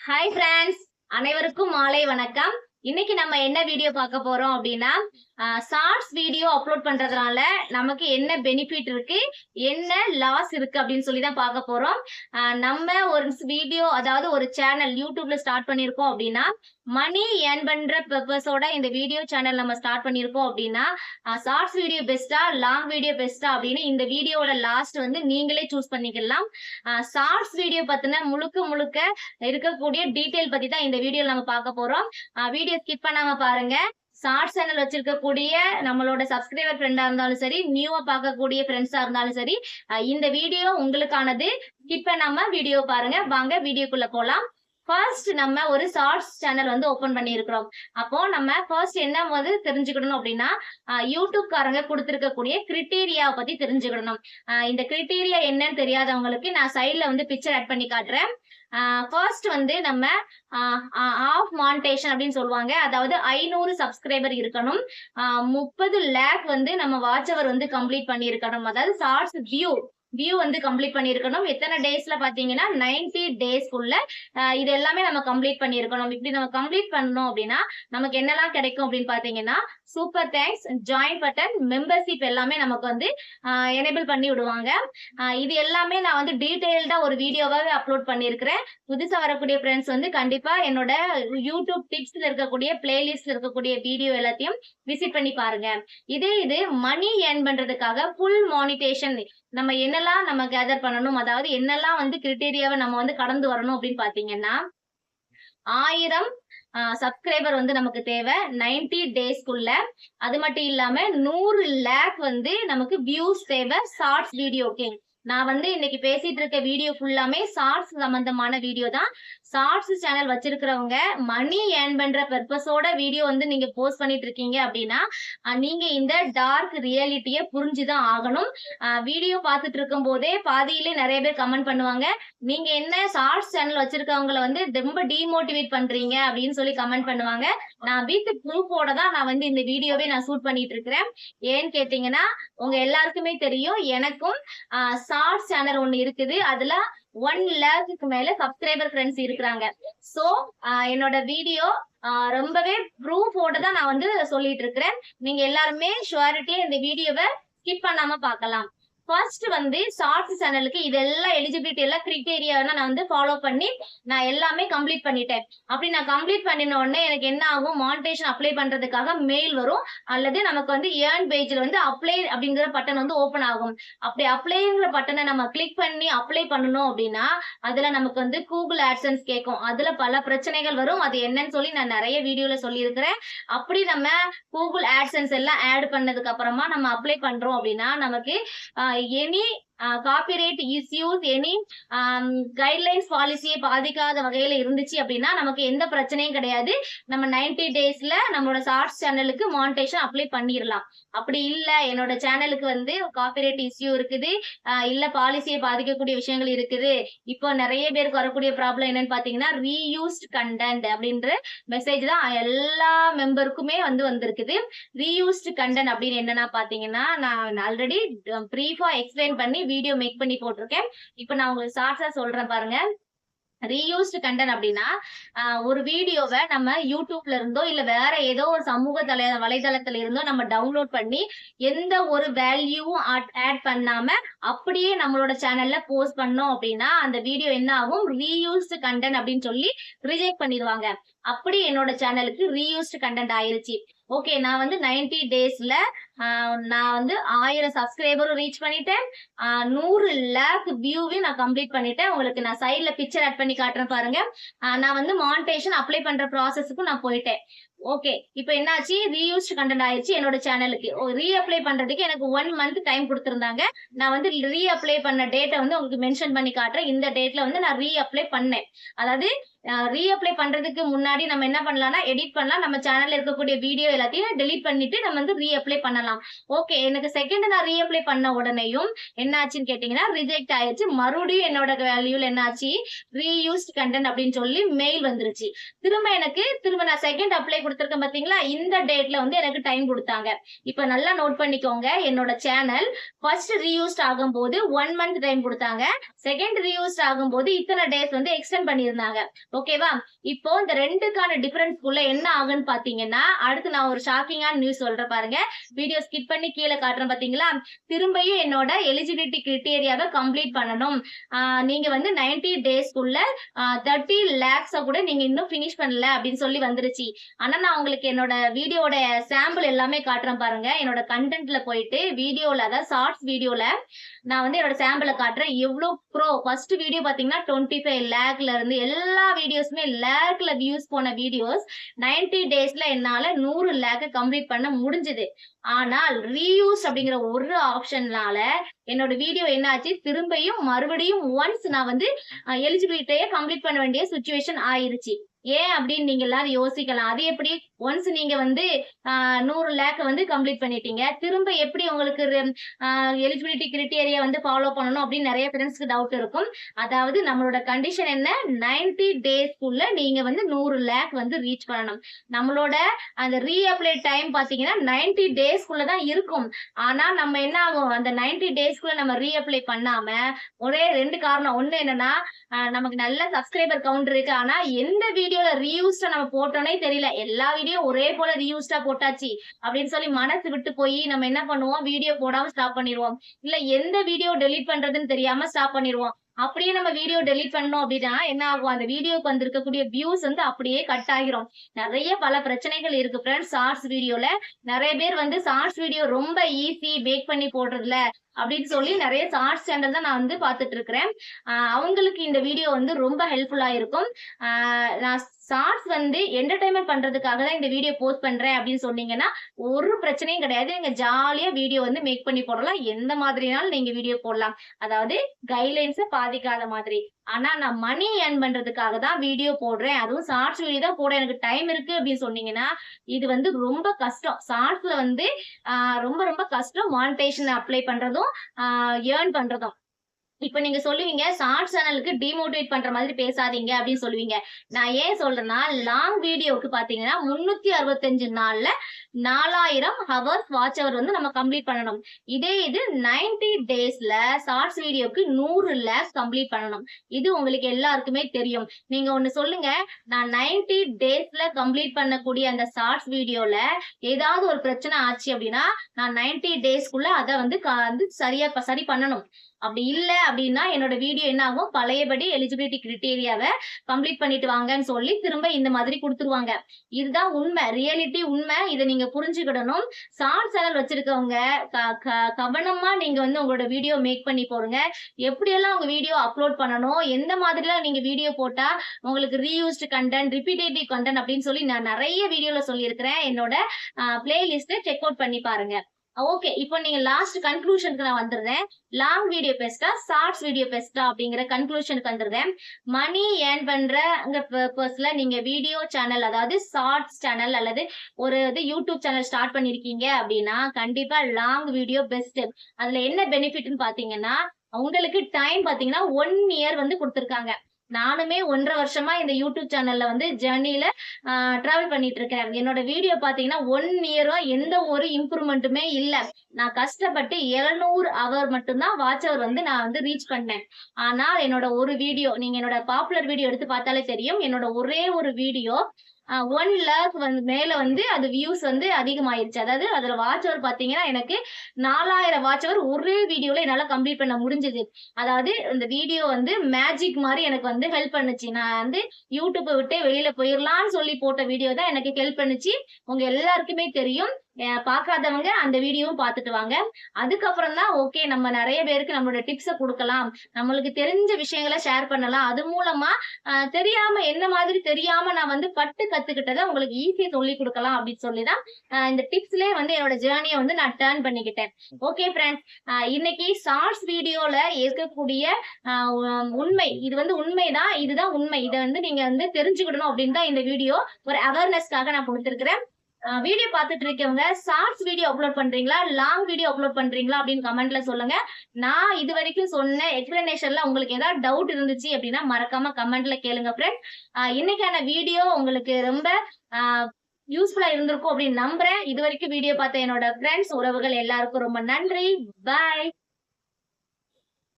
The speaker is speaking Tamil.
ஹாய் ஃப்ரெண்ட்ஸ் அனைவருக்கும் மாலை வணக்கம். இன்னைக்கு நம்ம என்ன வீடியோ பார்க்க போறோம் அப்படின்னா ஷார்ட்ஸ் வீடியோ அப்லோட் பண்றதுனால நமக்கு என்ன பெனிஃபிட் இருக்கு என்ன லாஸ் இருக்கு அப்படின்னு சொல்லி தான் பார்க்க போறோம். ஆஹ் நம்ம ஒரு வீடியோ அதாவது ஒரு சேனல் யூடியூப்ல ஸ்டார்ட் பண்ணியிருக்கோம் அப்படின்னா மணி ஏர்ன் பண்ற பர்பஸோட இந்த வீடியோ சேனல் நம்ம ஸ்டார்ட் பண்ணியிருக்கோம் அப்படின்னா ஷார்ட்ஸ் வீடியோ பெஸ்டா லாங் வீடியோ பெஸ்டா அப்படின்னு இந்த வீடியோட லாஸ்ட் வந்து நீங்களே சூஸ் பண்ணிக்கலாம். ஷார்ட்ஸ் வீடியோ பத்தின முழுக்க முழுக்க இருக்கக்கூடிய டீட்டெயில் பத்தி தான் இந்த வீடியோல நம்ம பார்க்க போறோம். வீடியோ ஸ்கிப் பண்ணாம பாருங்க. ஷார்ட் சேனல் வச்சிருக்கக்கூடிய நம்மளோட சப்ஸ்கிரைபர் ஃப்ரெண்டா இருந்தாலும் சரி நியூவா பார்க்கக்கூடிய ஃப்ரெண்ட்ஸா இருந்தாலும் சரி இந்த வீடியோ உங்களுக்கானது. ஸ்கிப் பண்ணாம வீடியோ பாருங்க. வாங்க வீடியோக்குள்ள போலாம். ஃபர்ஸ்ட் நம்ம ஒரு ஷார்ட்ஸ் சேனல் வந்து ஓப்பன் பண்ணியிருக்கிறோம். அப்போ நம்ம ஃபர்ஸ்ட் என்ன வந்து தெரிஞ்சுக்கணும் அப்படின்னா யூடியூப்காரங்க கொடுத்துருக்கக்கூடிய கிரிட்டீரியாவை பத்தி தெரிஞ்சுக்கணும். இந்த கிரிட்டீரியா என்னன்னு தெரியாதவங்களுக்கு நான் சைட்ல வந்து பிக்சர் ஆட் பண்ணி காட்டுறேன். ஃபர்ஸ்ட் வந்து நம்ம ஆஃப் மானிட்டேஷன் அப்படின்னு சொல்லுவாங்க. அதாவது ஐநூறு சப்ஸ்கிரைபர் இருக்கணும். முப்பது லேக் வந்து நம்ம வாட்ச் அவர் வந்து கம்ப்ளீட் பண்ணியிருக்கணும். அதாவது ஷார்ட்ஸ் வியூ வியூ வந்து கம்ப்ளீட் பண்ணியிருக்கணும். எத்தனை டேஸ்ல பாத்தீங்கன்னா நைன்டி டேஸ்க்குள்ள இது எல்லாமே நம்ம கம்ப்ளீட் பண்ணியிருக்கணும். இப்படி நம்ம கம்ப்ளீட் பண்ணோம் அப்படின்னா நமக்கு என்னெல்லாம் கிடைக்கும் அப்படின்னு பாத்தீங்கன்னா super thanks join button membership எல்லாமே நமக்கு வந்து எனேபிள் பண்ணி விடுவாங்க. இது எல்லாமே நான் வந்து டீட்டெயில்டா ஒரு வீடியோவாவே அப்லோட் பண்ணியிருக்கிறேன். புதுசாக வரக்கூடிய ஃப்ரெண்ட்ஸ் வந்து கண்டிப்பா என்னோட யூடியூப் டிப்ஸ்ல இருக்கக்கூடிய பிளேலிஸ்ட்ல இருக்கக்கூடிய வீடியோ எல்லாத்தையும் விசிட் பண்ணி பாருங்க. இதே இது மணி ஏர்ன் பண்றதுக்காக ஃபுல் மானிட்டேஷன் நம்ம என்ன என்னெல்லாம் நம்ம கேதர் பண்ணணும்? அதாவது என்னெல்லாம் வந்து கிரிட்டீரியாவை நம்ம வந்து கடந்து வரணும் அப்படின்னு பாத்தீங்கன்னா ஆயிரம் சப்ஸ்கிரைபர் வந்து நமக்கு தேவை. நைன்டி டேஸ்க்குள்ள அது மட்டும் இல்லாம நூறு லேக் வந்து நமக்கு வியூஸ் தேவை. ஷார்ட்ஸ் வீடியோக்கு நான் வந்து இன்னைக்கு பேசிட்டு இருக்க வீடியோ ஃபுல்லாமே ஷார்ட்ஸ் சம்பந்தமான வீடியோ தான். ஷார்ட்ஸ் சேனல் வச்சிருக்கிறவங்க மணி ஏர்ன் பண்ற பர்பஸோட வீடியோ வந்து நீங்க போஸ்ட் பண்ணிட்டு இருக்கீங்க அப்படின்னா நீங்க இந்த டார்க் ரியாலிட்டியை புரிஞ்சுதான் ஆகணும். வீடியோ பார்த்துட்டு இருக்கும் போதே பாதியிலே நிறைய பேர் கமெண்ட் பண்ணுவாங்க. நீங்க என்ன ஷார்ட்ஸ் சேனல் வச்சிருக்கவங்கள வந்து ரொம்ப டிமோட்டிவேட் பண்றீங்க அப்படின்னு சொல்லி கமெண்ட் பண்ணுவாங்க. நான் வீட்டு ப்ரூஃபோட தான் நான் வந்து இந்த வீடியோவே நான் ஷூட் பண்ணிட்டு இருக்கிறேன். ஏன்னு கேட்டீங்கன்னா உங்க எல்லாருக்குமே தெரியும் எனக்கும் ஷார்ட்ஸ் சேனல் ஒன்னு இருக்குது. அதுல ஒன் லேக்குக்கு மேல சப்ஸ்கிரைபர் ஃப்ரெண்ட்ஸ் இருக்கிறாங்க. சோ என்னோட வீடியோ ரொம்பவே ப்ரூஃபோட தான் நான் வந்து சொல்லிட்டு இருக்கிறேன். நீங்க எல்லாருமே ஷுவாரிட்டியா இந்த வீடியோவை ஸ்கிப் பண்ணாம பார்க்கலாம். ஃபர்ஸ்ட் வந்து ஷார்ட்ஸ் சேனலுக்கு இதெல்லாம் எலிஜிபிலிட்டி எல்லாம் கிரிட்டேரியா நான் வந்து ஃபாலோ பண்ணி நான் எல்லாமே கம்ப்ளீட் பண்ணிட்டேன். அப்படி நான் கம்ப்ளீட் பண்ணின உடனே எனக்கு என்ன ஆகும்? மானிட்டேஷன் அப்ளை பண்றதுக்காக மெயில் வரும். அல்லது நமக்கு வந்து ஏர்ன் பேஜ்ல வந்து அப்ளை அப்படிங்கிற பட்டன் வந்து ஓப்பன் ஆகும். அப்படி அப்ளைங்கிற பட்டனை நம்ம கிளிக் பண்ணி அப்ளை பண்ணணும் அப்படின்னா அதுல நமக்கு வந்து கூகுள் ஆட்சன்ஸ் கேட்கும். அதுல பல பிரச்சனைகள் வரும். அது என்னன்னு சொல்லி நான் நிறைய வீடியோல சொல்லியிருக்கிறேன். அப்படி நம்ம கூகுள் ஆட்சன்ஸ் எல்லாம் ஆட் பண்ணதுக்கு அப்புறமா நம்ம அப்ளை பண்றோம் அப்படின்னா நமக்கு any copyright issues any guidelines பாலிசியை பாதிக்காத வகையில இருந்துச்சு அப்படின்னா நமக்கு எந்த பிரச்சனையும் கிடையாது. நம்ம நைன்டி டேஸ்ல நம்மளோட ஷார்ட்ஸ் சேனலுக்கு மானிட்டேஷன் அப்ளை பண்ணிடலாம் அப்படி இல்ல என்னோட சேனலுக்கு வந்து காப்பிரைட் இஸ்யூ இருக்குது. இல்ல பாலிசியை பாதிக்கக்கூடிய விஷயங்கள் இருக்குது. இப்போ நிறைய பேருக்கு வரக்கூடிய ப்ராப்ளம் என்னன்னு பாத்தீங்கன்னா ரீயூஸ்ட் கண்டென்ட் அப்படின்ற மெசேஜ் தான் எல்லா மெம்பருக்குமே வந்து வந்திருக்குது. ரீயூஸ்ட் கண்டென்ட் அப்படின்னு என்னன்னா பாத்தீங்கன்னா நான் ஆல்ரெடி ப்ரீஃபா எக்ஸ்பிளைன் பண்ணி வீடியோ மேக் பண்ணி போட்டிருக்கேன். இப்போ நான் உங்களுக்கு ஷார்ட்ஸா சொல்றேன் பாருங்க. ரீயூஸ்டு கண்டென்ட் அப்படின்னா ஒரு வீடியோவை நம்ம யூடியூப்ல இருந்தோ இல்ல வேற ஏதோ ஒரு சமூக தலை வலைதளத்துல இருந்தோ நம்ம டவுன்லோட் பண்ணி எந்த ஒரு வேல்யூவும் ஆட் பண்ணாம அப்படியே நம்மளோட சேனல்ல போஸ்ட் பண்ணோம் அப்படின்னா அந்த வீடியோ என்ன ஆகும்? ரீயூஸ்டு கண்டென்ட் அப்படின்னு சொல்லி ரிஜெக்ட் பண்ணிடுவாங்க. அப்படி என்னோட சேனலுக்கு ரீயூஸ்டு கண்டென்ட் ஆயிருச்சு. ஓகே நான் வந்து நைன்டி டேஸ்ல நான் வந்து ஆயிரம் சப்ஸ்கிரைபரும் ரீச் பண்ணிட்டேன். நூறு லேக் வியூவையும் நான் கம்ப்ளீட் பண்ணிட்டேன். உங்களுக்கு நான் சைட்ல பிக்சர் ஆட் பண்ணி காட்டுறேன் பாருங்க. நான் வந்து மானிட்டேஷன் அப்ளை பண்ற ப்ராசஸுக்கும் நான் போயிட்டேன். ஓகே இப்போ என்னாச்சு? ரீயூஸ்ட் கண்டென்ட் ஆயிடுச்சு என்னோட சேனலுக்கு ரீ அப்ளை பண்றதுக்கு எனக்கு ஒன் மந்த் டைம் கொடுத்துருந்தாங்க. நான் வந்து ரீஅப்ளை பண்ண டேட்டை வந்து உங்களுக்கு மென்ஷன் பண்ணி காட்டுறேன். இந்த டேட்ல வந்து நான் ரீஅப்ளை பண்ணேன். அதாவது ரீஅப்ளை பண்றதுக்கு முன்னாடி நம்ம என்ன பண்ணலாம்னா எடிட் பண்ணலாம். நம்ம சேனல்ல இருக்கக்கூடிய வீடியோ எல்லாத்தையும் டெலிட் பண்ணிட்டு நம்ம வந்து ரீஅப்ளை பண்ணலாம். ஓகே எனக்கு செகண்ட் நான் ரீஅப்ளை பண்ண உடனேயும் என்ன ஆச்சுன்னு கேட்டீங்கன்னா ரிஜெக்ட் ஆயிடுச்சு. மறுபடியும் என்னோட வேல்யூல என்னாச்சு ரீயூஸ்ட் கண்டென்ட் அப்படின்னு சொல்லி மெயில் வந்துருச்சு. திரும்ப எனக்கு திரும்ப நான் செகண்ட் அப்ளை கொடுத்துருக்கேன் பாத்தீங்களா? இந்த டேட்ல வந்து எனக்கு டைம் கொடுத்தாங்க. இப்ப நல்லா நோட் பண்ணிக்கோங்க. என்னோட சேனல் ஃபர்ஸ்ட் ரீயூஸ்ட் ஆகும்போது ஒன் மந்த் டைம் கொடுத்தாங்க. செகண்ட் ரீயூஸ்ட் ஆகும்போது இத்தனை டேஸ் வந்து எக்ஸ்டெண்ட் பண்ணியிருந்தாங்க. ஓகேவா இப்போ இந்த ரெண்டுக்கான டிஃபரன்ஸ்க்குள்ள என்ன ஆகுன்னு பாத்தீங்கன்னா அடுத்து நான் ஒரு ஷாக்கிங்கான நியூஸ் சொல்றேன் பாருங்க. வீடியோ ஸ்கிப் பண்ணி கீழே காட்டுறேன் பாத்தீங்களா? திரும்பியும் என்னோட எலிஜிபிலிட்டி கிரிட்டேரியாவை கம்ப்ளீட் பண்ணணும். நீங்க வந்து நைன்டி டேஸ்க்குள்ள தேர்ட்டி லேக்ஸ கூட நீங்க இன்னும் ஃபினிஷ் பண்ணல அப்படின்னு சொல்லி வந்துருச்சு. ஆனா நான் உங்களுக்கு என்னோட வீடியோட சாம்பிள் எல்லாமே காட்டுறேன் பாருங்க. என்னோட கண்டென்ட்ல போயிட்டு வீடியோல அதாவது ஷார்ட்ஸ் வீடியோல நான் வந்து என்னோட சாம்பிளை காட்டுறேன். எவ்வளவு ப்ரோ ஃபர்ஸ்ட் வீடியோ பாத்தீங்கன்னா டுவெண்ட்டி ஃபைவ் லேக்ல இருந்து எல்லா வீடியோஸுமே லேக்கில் வியூஸ் போன வீடியோஸ் நைன்டி டேஸில் என்னால் நூறு லேக்கை கம்ப்ளீட் பண்ண முடிஞ்சது. ஆனால் ரீயூஸ் அப்படிங்கிற ஒரு ஆப்ஷன்னால என்னோட வீடியோ என்னாச்சு? திரும்பியும் மறுபடியும் ஒன்ஸ் நான் வந்து எலிஜிபிலிட்டியை கம்ப்ளீட் பண்ண வேண்டிய சுச்சுவேஷன் ஆயிருச்சு. ஏன் அப்படின்னு நீங்க எல்லாரும் யோசிக்கலாம். அது எப்படி? ஒன்ஸ் நீங்க வந்து நூறு லேக் வந்து கம்ப்ளீட் பண்ணிட்டீங்க. திரும்ப எப்படி உங்களுக்கு எலிஜிபிலிட்டி கிரிட்டேரியா வந்து ஃபாலோ பண்ணணும் அப்படின்னு நிறைய பேரண்ட்ஸ்க்கு டவுட் இருக்கும். அதாவது நம்மளோட கண்டிஷன் என்ன? 90 டேஸ்க்குள்ள நீங்க வந்து நூறு லேக் வந்து ரீச் பண்ணணும். நம்மளோட அந்த ரீஅப்ளை டைம் பாத்தீங்கன்னா 90 டேஸ்க்குள்ள தான் இருக்கும். ஆனா நம்ம என்ன ஆகும்? அந்த 90 டேஸ்க்குள்ள நம்ம ரீஅப்ளை பண்ணாம ஒரே ரெண்டு காரணம். ஒண்ணு என்னன்னா நமக்கு நல்ல சப்ஸ்கிரைபர் கவுண்ட் இருக்கு. ஆனா எந்த வீடியோல ரீயூஸ்டா நம்ம போட்டோன்னே தெரியல. எல்லா வீடியோ ஒரே போல ரீயூஸ்டா போட்டாச்சு. அப்படின்னு சொல்லி மனசு விட்டு போய் நம்ம என்ன பண்ணுவோம்? வீடியோ போடாம ஸ்டாப் பண்ணிடுவோம். இல்ல எந்த வீடியோ டெலீட் பண்றதுன்னு தெரியாம ஸ்டாப் பண்ணிடுவோம். அப்படியே நம்ம வீடியோ டெலீட் பண்ணோம் அப்படின்னா என்ன ஆகும்? அந்த வீடியோக்கு வந்திருக்கக்கூடிய வியூஸ் வந்து அப்படியே கட் ஆகிரும். நிறைய பல பிரச்சனைகள் இருக்கு ஃப்ரெண்ட்ஸ் ஷார்ட்ஸ் வீடியோல நிறைய பேர் வந்து ஷார்ட்ஸ் வீடியோ ரொம்ப ஈஸி பேக் பண்ணி போடுறதுல. அப்படின்னு சொல்லி நிறைய ஷார்ட்ஸ் சேனல் தான் நான் வந்து பார்த்துட்டு இருக்கிறேன் அவங்களுக்கு இந்த வீடியோ வந்து ரொம்ப ஹெல்ப்ஃபுல்லாக இருக்கும். நான் ஷார்ட்ஸ் வந்து என்டர்டைன்மெண்ட் பண்றதுக்காக தான் இந்த வீடியோ போஸ்ட் பண்றேன் அப்படின்னு சொன்னீங்கன்னா ஒரு பிரச்சனையும் கிடையாது. நீங்க ஜாலியா வீடியோ வந்து மேக் பண்ணி போடலாம். எந்த மாதிரினாலும் நீங்க வீடியோ போடலாம். அதாவது கைட்லைன்ஸை பாதிக்காத மாதிரி. ஆனா நான் மணி ஏர்ன் பண்றதுக்காக தான் வீடியோ போடுறேன். அதுவும் ஷார்ட்ஸ் வீடியோ தான் போட எனக்கு டைம் இருக்கு அப்படின்னு சொன்னீங்கன்னா இது வந்து ரொம்ப கஷ்டம். ஷார்ட்ஸ்ல வந்து ரொம்ப ரொம்ப கஷ்டம். மானிட்டேஷன் அப்ளை பண்றதும் ஏர்ன் பண்றதும். இப்ப நீங்க சொல்லுவீங்க ஷார்ட் சேனலுக்கு டிமோட்டிவேட் பண்ற மாதிரி பேசாதீங்க அப்படின்னு சொல்லுவீங்க. நான் ஏன் சொல்றேன்னா லாங் வீடியோவுக்கு பாத்தீங்கன்னா முன்னூத்தி அறுபத்தஞ்சு நாள்ல நாலாயிரம் ஹவர்ஸ் வாட்ச் அவர் வந்து நம்ம கம்ப்ளீட் பண்ணணும். இதே இது 90 டேஸ்ல ஷார்ட்ஸ் வீடியோக்கு நூறு லேக்ஸ் கம்ப்ளீட் பண்ணணும். இது உங்களுக்கு எல்லாருக்குமே தெரியும். நீங்க ஒண்ணு சொல்லுங்க நான் 90 டேஸ்ல கம்ப்ளீட் பண்ணக்கூடிய அந்த ஷார்ட்ஸ் வீடியோல ஏதாவது ஒரு பிரச்சனை ஆச்சு அப்படின்னா நான் 90 டேஸ்க்குள்ள அதை வந்து வந்து சரியா சரி பண்ணணும். அப்படி இல்லை அப்படின்னா என்னோட வீடியோ என்ன ஆகும்? பழையபடி எலிஜிபிலிட்டி கிரிட்டேரியாவை கம்ப்ளீட் பண்ணிட்டு வாங்கன்னு சொல்லி திரும்ப இந்த மாதிரி கொடுத்துருவாங்க. இதுதான் உண்மை. ரியாலிட்டி உண்மை. இதை நீங்க புரிஞ்சுக்கிடணும். ஷார்ட் சேனல் வச்சிருக்கவங்க க- க- கவனமா நீங்க வந்து உங்களோட வீடியோ மேக் பண்ணி போடுங்க. எப்படியெல்லாம் உங்க வீடியோ அப்லோட் பண்ணணும்? எந்த மாதிரிலாம் நீங்க வீடியோ போட்டா உங்களுக்கு ரீயூஸ்டு கண்டென்ட் ரிப்பீட்டேட்டிவ் கண்டென்ட் அப்படின்னு சொல்லி நான் நிறைய வீடியோல சொல்லியிருக்கிறேன். என்னோட பிளேலிஸ்ட்டை செக் அவுட் பண்ணி பாருங்க. ஓகே இப்போ நீங்க லாஸ்ட் கன்க்ளூஷனுக்கு நான் வந்துடுறேன். லாங் வீடியோ பெஸ்டா ஷார்ட்ஸ் வீடியோ பெஸ்டா அப்படிங்கிற கன்க்ளூஷனுக்கு வந்துடுறேன். மணி ஏர்ன் பண்ற பர்பஸ்ல நீங்க வீடியோ சேனல் அதாவது ஷார்ட்ஸ் சேனல் அல்லது ஒரு இது யூடியூப் சேனல் ஸ்டார்ட் பண்ணிருக்கீங்க அப்படின்னா கண்டிப்பா லாங் வீடியோ பெஸ்ட் அதுல என்ன பெனிஃபிட்னு பாத்தீங்கன்னா உங்களுக்கு டைம் பாத்தீங்கன்னா ஒன் இயர் வந்து கொடுத்துருக்காங்க. நானுமே ஒன்றரை வருஷமா இந்த யூடியூப் சேனல்ல வந்து ஜேர்னில டிராவல் பண்ணிட்டு இருக்கேன் என்னோட வீடியோ பாத்தீங்கன்னா ஒன் இயரா எந்த ஒரு இம்ப்ரூவ்மெண்ட்டுமே இல்லை. நான் கஷ்டப்பட்டு 700 அவர் மட்டும்தான் வாட்ச் அவர் வந்து நான் வந்து ரீச் பண்ணேன். ஆனா என்னோட ஒரு வீடியோ நீங்க என்னோட பாப்புலர் வீடியோ எடுத்து பார்த்தாலே தெரியும். என்னோட ஒரே ஒரு வீடியோ ஒன் லேக் வந்து மேல வந்து அது வியூஸ் வந்து அதிகமாயிருச்சு. அதாவது அதுல வாட்ச் அவர் பாத்தீங்கன்னா எனக்கு நாலாயிரம் வாட்ச் அவர் ஒரே வீடியோல என்னால கம்ப்ளீட் பண்ண முடிஞ்சது. அதாவது இந்த வீடியோ வந்து மேஜிக் மாதிரி எனக்கு வந்து ஹெல்ப் பண்ணுச்சு. நான் வந்து யூடியூப்பை விட்டு வெளியில போயிடலாம்னு சொல்லி போட்ட வீடியோ தான் எனக்கு ஹெல்ப் பண்ணுச்சு. உங்க எல்லாருக்குமே தெரியும். பார்க்காதவங்க அந்த வீடியோவும் பார்த்துட்டு வாங்க. அதுக்கப்புறம் தான் ஓகே நம்ம நிறைய பேருக்கு நம்மளோட டிப்ஸை கொடுக்கலாம். நம்மளுக்கு தெரிஞ்ச விஷயங்களை ஷேர் பண்ணலாம். அது மூலமா தெரியாம என்ன மாதிரி தெரியாம நான் வந்து பட்டு கத்துக்கிட்டதை உங்களுக்கு ஈஸியா சொல்லி கொடுக்கலாம் அப்படின்னு சொல்லி தான் இந்த டிப்ஸ்லயே வந்து என்னோட ஜேர்னியை வந்து நான் டேர்ன் பண்ணிக்கிட்டேன். ஓகே ஃப்ரெண்ட்ஸ் இன்னைக்கு ஷார்ட்ஸ் வீடியோல இருக்கக்கூடிய உண்மை இது வந்து உண்மைதான் இதுதான் உண்மை. இதை வந்து நீங்க வந்து தெரிஞ்சுக்கிடணும் அப்படின்னு தான் இந்த வீடியோ ஒரு அவேர்னஸ்க்காக நான் கொடுத்துருக்கிறேன். வீடியோ பார்த்துட்டு இருக்கவங்க ஷார்ட்ஸ் வீடியோ அப்லோட் பண்றீங்களா? லாங் வீடியோ அப்லோட் பண்றீங்களா? அப்படின்னு கமெண்ட்ல சொல்லுங்க. நான் இது வரைக்கும் சொன்ன எக்ஸ்பிளனேஷன்ல உங்களுக்கு ஏதாவது டவுட் இருந்துச்சு அப்படின்னா மறக்காம கமெண்ட்ல கேளுங்க ஃப்ரெண்ட் இன்னைக்கான வீடியோ உங்களுக்கு ரொம்ப யூஸ்ஃபுல்லா இருந்திருக்கும் அப்படின்னு நம்புறேன். இது வரைக்கும் வீடியோ பார்த்த என்னோட ஃப்ரெண்ட்ஸ் உறவுகள் எல்லாருக்கும் ரொம்ப நன்றி. பாய்